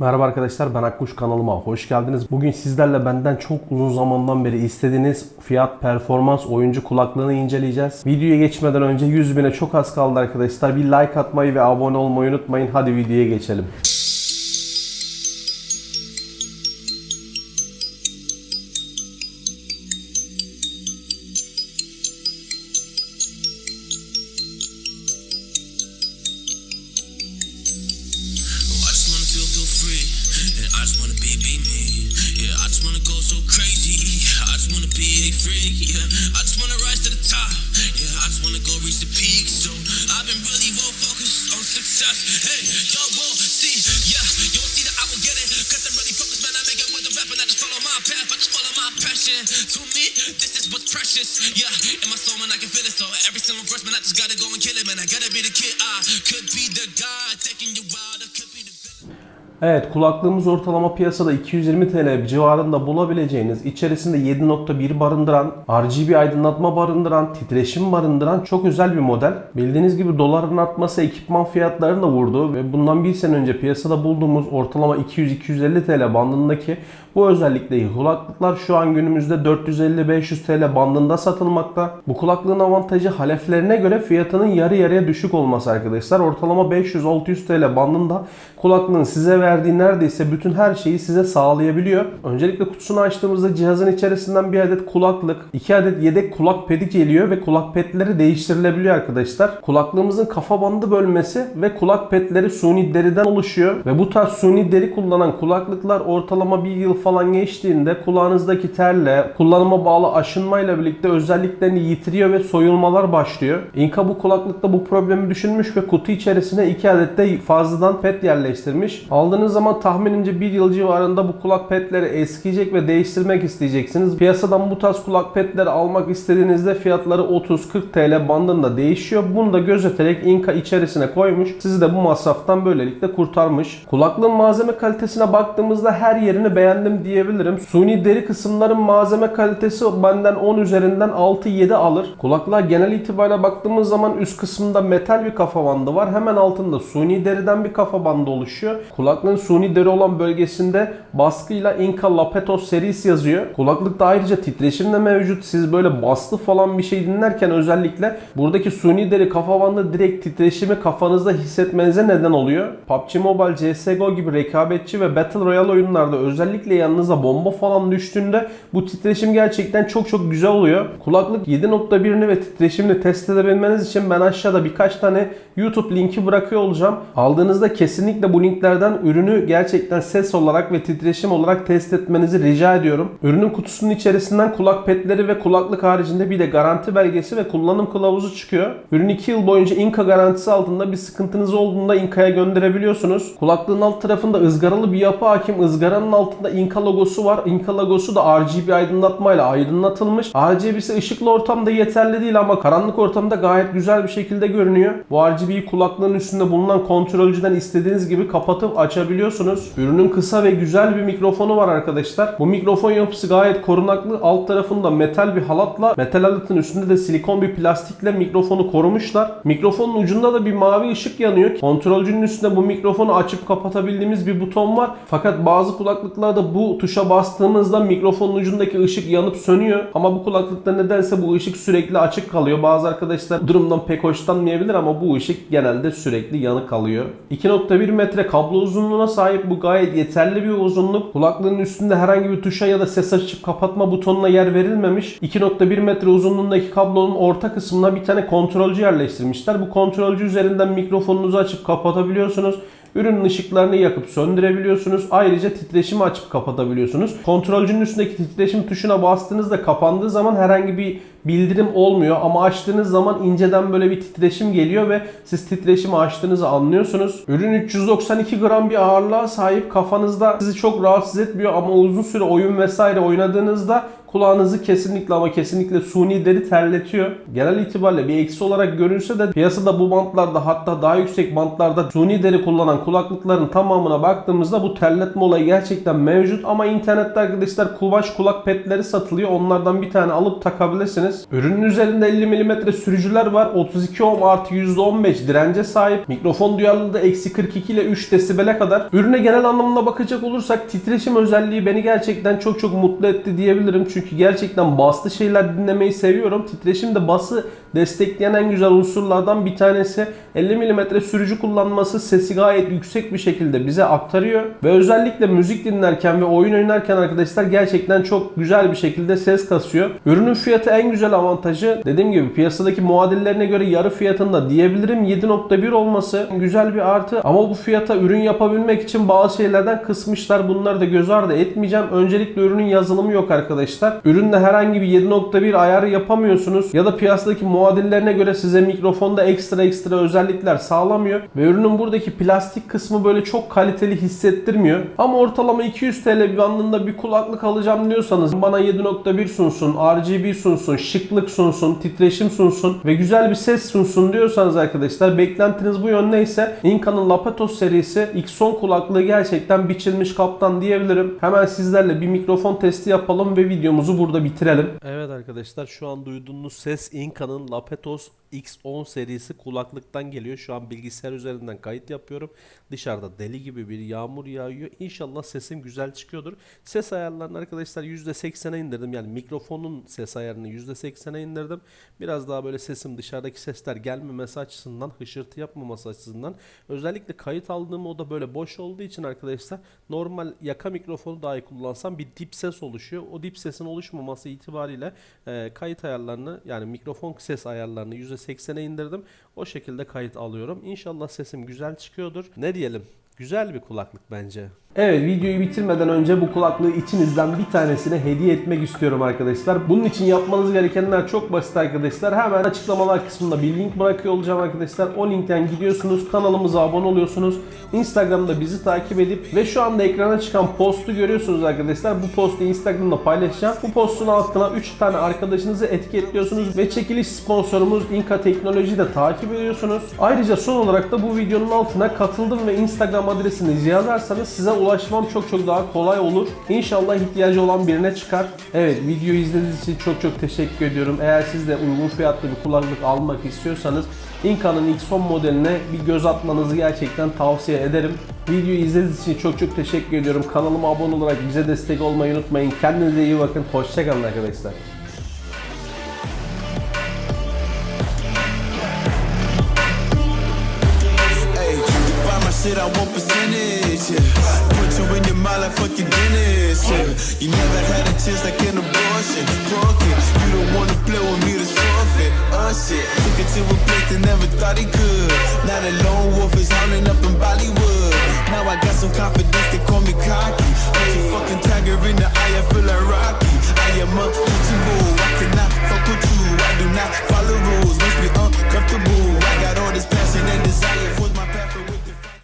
Merhaba arkadaşlar ben Akkuş kanalıma hoş geldiniz. Bugün sizlerle benden çok uzun zamandan beri istediğiniz fiyat performans oyuncu kulaklığını inceleyeceğiz. Videoya geçmeden önce 100 bine çok az kaldı arkadaşlar. Bir like atmayı ve abone olmayı unutmayın. Hadi videoya geçelim. I just wanna be, be me. Yeah, I just wanna go so crazy. I just wanna be a freak. Yeah, I just wanna rise to the top. Yeah, I just wanna go reach the peak. So I've been really well focused on success. Hey, will see. Yeah, you'll see that I will get it. Cause I'm really focused, man. I make it with the and I just follow my path. I just follow my passion. To me, this is what's precious. Yeah, in my soul, man, I can feel it. So every single verse, man, I just gotta go and kill it, man. I gotta be the kid. I could be the guy taking Evet kulaklığımız ortalama piyasada 220 TL civarında bulabileceğiniz, içerisinde 7.1 barındıran, RGB aydınlatma barındıran, titreşim barındıran çok özel bir model. Bildiğiniz gibi doların artması ekipman fiyatlarını da vurdu ve bundan bir sene önce piyasada bulduğumuz ortalama 200-250 TL bandındaki bu özellikle kulaklıklar şu an günümüzde 450-500 TL bandında satılmakta. Bu kulaklığın avantajı haleflerine göre fiyatının yarı yarıya düşük olması arkadaşlar. Ortalama 500-600 TL bandında kulaklığın size verdiği neredeyse bütün her şeyi size sağlayabiliyor. Öncelikle kutusunu açtığımızda cihazın içerisinden bir adet kulaklık, iki adet yedek kulak pedi geliyor ve kulak pedleri değiştirilebiliyor arkadaşlar. Kulaklığımızın kafa bandı bölmesi ve kulak pedleri suni deriden oluşuyor ve bu tarz suni deri kullanan kulaklıklar ortalama bir yıl falan geçtiğinde kulağınızdaki terle, kullanıma bağlı aşınmayla birlikte özelliklerini yitiriyor ve soyulmalar başlıyor. Inka bu kulaklıkta bu problemi düşünmüş ve kutu içerisine iki adet de fazladan pet yerleştirmiş. Aldığınız zaman tahminimce bir yıl civarında bu kulak petleri eskiyecek ve değiştirmek isteyeceksiniz. Piyasadan bu tarz kulak petleri almak istediğinizde fiyatları 30-40 TL bandında değişiyor. Bunu da gözeterek Inka içerisine koymuş. Sizi de bu masraftan böylelikle kurtarmış. Kulaklığın malzeme kalitesine baktığımızda her yerini beğendim diyebilirim. Suni deri kısımların malzeme kalitesi benden 10 üzerinden 6-7 alır. Kulaklığa genel itibariyle baktığımız zaman üst kısmında metal bir kafa bandı var. Hemen altında suni deriden bir kafa bandı oluşuyor. Kulaklığın suni deri olan bölgesinde baskıyla Inca Lapetos serisi yazıyor. Kulaklıkta ayrıca titreşim de mevcut. Siz böyle baslı falan bir şey dinlerken özellikle buradaki suni deri kafa bandı direkt titreşimi kafanızda hissetmenize neden oluyor. PUBG Mobile, CSGO gibi rekabetçi ve Battle Royale oyunlarda özellikle yanınıza bomba falan düştüğünde bu titreşim gerçekten çok çok güzel oluyor. Kulaklık 7.1'ini ve titreşimini test edebilmeniz için ben aşağıda birkaç tane YouTube linki bırakıyor olacağım. Aldığınızda kesinlikle bu linklerden ürünü gerçekten ses olarak ve titreşim olarak test etmenizi rica ediyorum. Ürünün kutusunun içerisinden kulak petleri ve kulaklık haricinde bir de garanti belgesi ve kullanım kılavuzu çıkıyor. Ürün 2 yıl boyunca Inka garantisi altında bir sıkıntınız olduğunda Inka'ya gönderebiliyorsunuz. Kulaklığın alt tarafında ızgaralı bir yapı hakim. Izgaranın altında Inka logosu var. Inka logosu da RGB aydınlatmayla aydınlatılmış. RGB'si ışıklı ortamda yeterli değil ama karanlık ortamda gayet güzel bir şekilde görünüyor. Bu RGB'yi kulaklığın üstünde bulunan kontrolcüden istediğiniz gibi kapatıp açabiliyorsunuz. Ürünün kısa ve güzel bir mikrofonu var arkadaşlar. Bu mikrofon yapısı gayet korunaklı. Alt tarafında metal bir halatla, metal halatın üstünde de silikon bir plastikle mikrofonu korumuşlar. Mikrofonun ucunda da bir mavi ışık yanıyor. Kontrolcünün üstünde bu mikrofonu açıp kapatabildiğimiz bir buton var. Fakat bazı kulaklıklarda bu tuşa bastığımızda mikrofonun ucundaki ışık yanıp sönüyor. Ama bu kulaklıkta nedense bu ışık sürekli açık kalıyor. Bazı arkadaşlar durumdan pek hoşlanmayabilir ama bu ışık genelde sürekli yanık kalıyor. 2.1 metre kablo uzunluğuna sahip bu gayet yeterli bir uzunluk. Kulaklığın üstünde herhangi bir tuşa ya da ses açıp kapatma butonuna yer verilmemiş. 2.1 metre uzunluğundaki kablonun orta kısmına bir tane kontrolcü yerleştirmişler. Bu kontrolcü üzerinden mikrofonunuzu açıp kapatabiliyorsunuz. Ürünün ışıklarını yakıp söndürebiliyorsunuz. Ayrıca titreşimi açıp kapatabiliyorsunuz. Kontrolcünün üstündeki titreşim tuşuna bastığınızda kapandığı zaman herhangi bir bildirim olmuyor ama açtığınız zaman inceden böyle bir titreşim geliyor ve siz titreşimi açtığınızı anlıyorsunuz. Ürün 392 gram bir ağırlığa sahip kafanızda sizi çok rahatsız etmiyor ama uzun süre oyun vesaire oynadığınızda kulağınızı kesinlikle ama kesinlikle suni deri terletiyor. Genel itibariyle bir eksi olarak görünse de piyasada bu bantlarda hatta daha yüksek bantlarda suni deri kullanan kulaklıkların tamamına baktığımızda bu terletme olayı gerçekten mevcut ama internette arkadaşlar kumaş kulak petleri satılıyor. Onlardan bir tane alıp takabilirsiniz. Yapabilirsiniz. Ürünün üzerinde 50 mm sürücüler var. 32 ohm artı %15 dirence sahip. Mikrofon duyarlılığı eksi 42 ile 3 desibele kadar. Ürüne genel anlamda bakacak olursak titreşim özelliği beni gerçekten çok çok mutlu etti diyebilirim. Çünkü gerçekten baslı şeyler dinlemeyi seviyorum. Titreşim de bası destekleyen en güzel unsurlardan bir tanesi. 50 mm sürücü kullanması sesi gayet yüksek bir şekilde bize aktarıyor. Ve özellikle müzik dinlerken ve oyun oynarken arkadaşlar gerçekten çok güzel bir şekilde ses kasıyor. Ürünün fiyatı en güzel avantajı dediğim gibi piyasadaki muadillerine göre yarı fiyatında diyebilirim 7.1 olması güzel bir artı ama bu fiyata ürün yapabilmek için bazı şeylerden kısmışlar. Bunları da göz ardı etmeyeceğim. Öncelikle ürünün yazılımı yok arkadaşlar. Ürünle herhangi bir 7.1 ayarı yapamıyorsunuz ya da piyasadaki muadillerine göre size mikrofonda ekstra ekstra özellikler sağlamıyor ve ürünün buradaki plastik kısmı böyle çok kaliteli hissettirmiyor. Ama ortalama 200 TL bandında bir kulaklık alacağım diyorsanız bana 7.1 sunsun, RGB sunsun, şıklık sunsun, titreşim sunsun ve güzel bir ses sunsun diyorsanız arkadaşlar beklentiniz bu yöndeyse Inca'nın Lapatos serisi X10 kulaklığı gerçekten biçilmiş kaptan diyebilirim. Hemen sizlerle bir mikrofon testi yapalım ve videomuzu burada bitirelim. Evet arkadaşlar şu an duyduğunuz ses Inca'nın Lapetos X10 serisi kulaklıktan geliyor. Şu an bilgisayar üzerinden kayıt yapıyorum. Dışarıda deli gibi bir yağmur yağıyor. İnşallah sesim güzel çıkıyordur. Ses ayarlarını arkadaşlar %80'e indirdim. Yani mikrofonun ses ayarını %80'e indirdim. Biraz daha böyle sesim dışarıdaki sesler gelmemesi açısından, hışırtı yapmaması açısından. Özellikle kayıt aldığım oda böyle boş olduğu için arkadaşlar normal yaka mikrofonu dahi kullansam bir dip ses oluşuyor. O dip sesin oluşmaması itibariyle e, kayıt ayarlarını yani mikrofon ses ayarlarını %80'e indirdim. O şekilde kayıt alıyorum. İnşallah sesim güzel çıkıyordur. Ne diyelim? Güzel bir kulaklık bence. Evet videoyu bitirmeden önce bu kulaklığı içinizden bir tanesine hediye etmek istiyorum arkadaşlar. Bunun için yapmanız gerekenler çok basit arkadaşlar. Hemen açıklamalar kısmında bir link bırakıyor olacağım arkadaşlar. O linkten gidiyorsunuz, kanalımıza abone oluyorsunuz. Instagram'da bizi takip edip ve şu anda ekrana çıkan postu görüyorsunuz arkadaşlar. Bu postu Instagram'da paylaşacağım. Bu postun altına 3 tane arkadaşınızı etiketliyorsunuz ve çekiliş sponsorumuz Inka Teknoloji'yi de takip ediyorsunuz. Ayrıca son olarak da bu videonun altına katıldım ve Instagram adresini yazarsanız size ulaşmam çok çok daha kolay olur. İnşallah ihtiyacı olan birine çıkar. Evet videoyu izlediğiniz için çok çok teşekkür ediyorum. Eğer siz de uygun fiyatlı bir kulaklık almak istiyorsanız Inca'nın X10 modeline bir göz atmanızı gerçekten tavsiye ederim. Videoyu izlediğiniz için çok çok teşekkür ediyorum. Kanalıma abone olarak bize destek olmayı unutmayın. Kendinize iyi bakın. Hoşçakalın arkadaşlar. Shit, I want percentage. Your fucking Dennis. Yeah. You never had a chance like an abortion. Broken. You don't wanna play with me to forfeit. Oh shit. Took it to a place they never thought he could. Now the lone wolf is howling up